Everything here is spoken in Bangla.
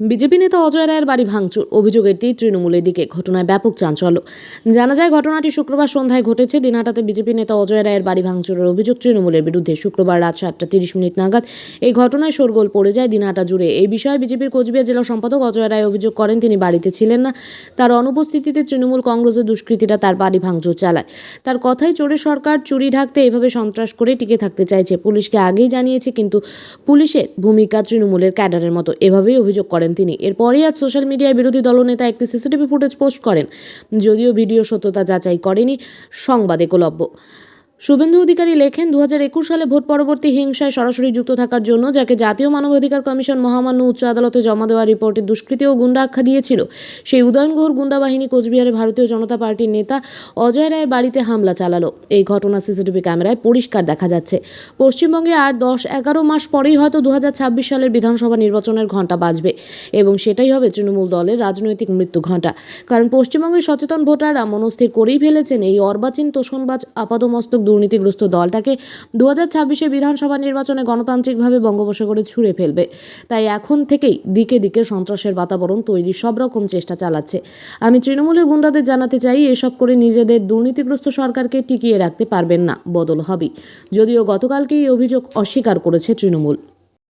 বিজেপি নেতা অজয় রায়ের বাড়ি ভাঙচুর। অভিযোগের তীর তৃণমূলের দিকে। ঘটনায় ব্যাপক চাঞ্চল্য। জানা যায়, ঘটনাটি শুক্রবার সন্ধ্যায় ঘটেছে। দিনহাটাতে বিজেপি নেতা অজয় রায়ের বাড়ি ভাঙচুরের অভিযোগ তৃণমূলের বিরুদ্ধে। শুক্রবার রাত সাতটা তিরিশ মিনিট নাগাদ এই ঘটনায় শোরগোল পড়ে যায় দিনহাটা জুড়ে। এই বিষয়ে বিজেপির কোচবিহার জেলা সম্পাদক অজয় রায় অভিযোগ করেন, তিনি বাড়িতে ছিলেন না। তার অনুপস্থিতিতে তৃণমূল কংগ্রেসের দুষ্কৃতীরা তার বাড়ি ভাঙচুর চালায়। তার কথাই চোরের সরকার, চুরি ঢাকতে এভাবে সন্ত্রাস করে টিকে থাকতে চাইছে। পুলিশকে আগেই জানিয়েছে, কিন্তু পুলিশের ভূমিকা তৃণমূলের ক্যাডারের মতো। এভাবেই অভিযোগ করেন তিনি। এরপরেই আজ সোশ্যাল মিডিয়ায় বিরোধী দলনেতা একটি সিসিটিভি ফুটেজ পোস্ট করেন। যদিও ভিডিও সত্যতা যাচাই করেনি সংবাদে একলব্য শুভেন্দু অধিকারী লেখেন দু হাজার একুশ সালে ভোট পরবর্তী হিংসায় সরাসরি যুক্ত থাকার জন্য যাকে জাতীয় মানবাধিকার কমিশন মহামান্য উচ্চ আদালতে জমা দেওয়া রিপোর্টে দুষ্কৃতী ও গুন্ডা আখ্যা দিয়েছিল। সেই উদয়ন গুহর গুন্ডা বাহিনী কোচবিহারে ভারতীয় জনতা পার্টির নেতা অজয় রায়ের বাড়িতে হামলা চালালো। এই ঘটনা সিসিটিভি ক্যামেরায় পরিষ্কার দেখা যাচ্ছে। পশ্চিমবঙ্গে আর দশ এগারো মাস পরেই হয়তো দু হাজার ছাব্বিশ সালের বিধানসভা নির্বাচনের ঘণ্টা বাজবে এবং সেটাই হবে তৃণমূল দলের রাজনৈতিক মৃত্যু ঘণ্টা। কারণ পশ্চিমবঙ্গের সচেতন ভোটাররা মনস্থির করেই ফেলেছেন এই অর্বাচীন তোষণবাজ আপাদমস্তক দুর্নীতিগ্রস্ত দলটাকে দু হাজার ছাব্বিশে বিধানসভা নির্বাচনে গণতান্ত্রিকভাবে বঙ্গোপসাগরে ছুঁড়ে ফেলবে। তাই এখন থেকেই দিকে দিকে সন্ত্রাসের বাতাবরণ তৈরি, সব রকম চেষ্টা চালাচ্ছে। আমি তৃণমূলের গুন্ডাদের জানাতে চাই, এসব করে নিজেদের দুর্নীতিগ্রস্ত সরকারকে টিকিয়ে রাখতে পারবেন না, বদল হবে যদিও গতকালকেই অভিযোগ অস্বীকার করেছে তৃণমূল।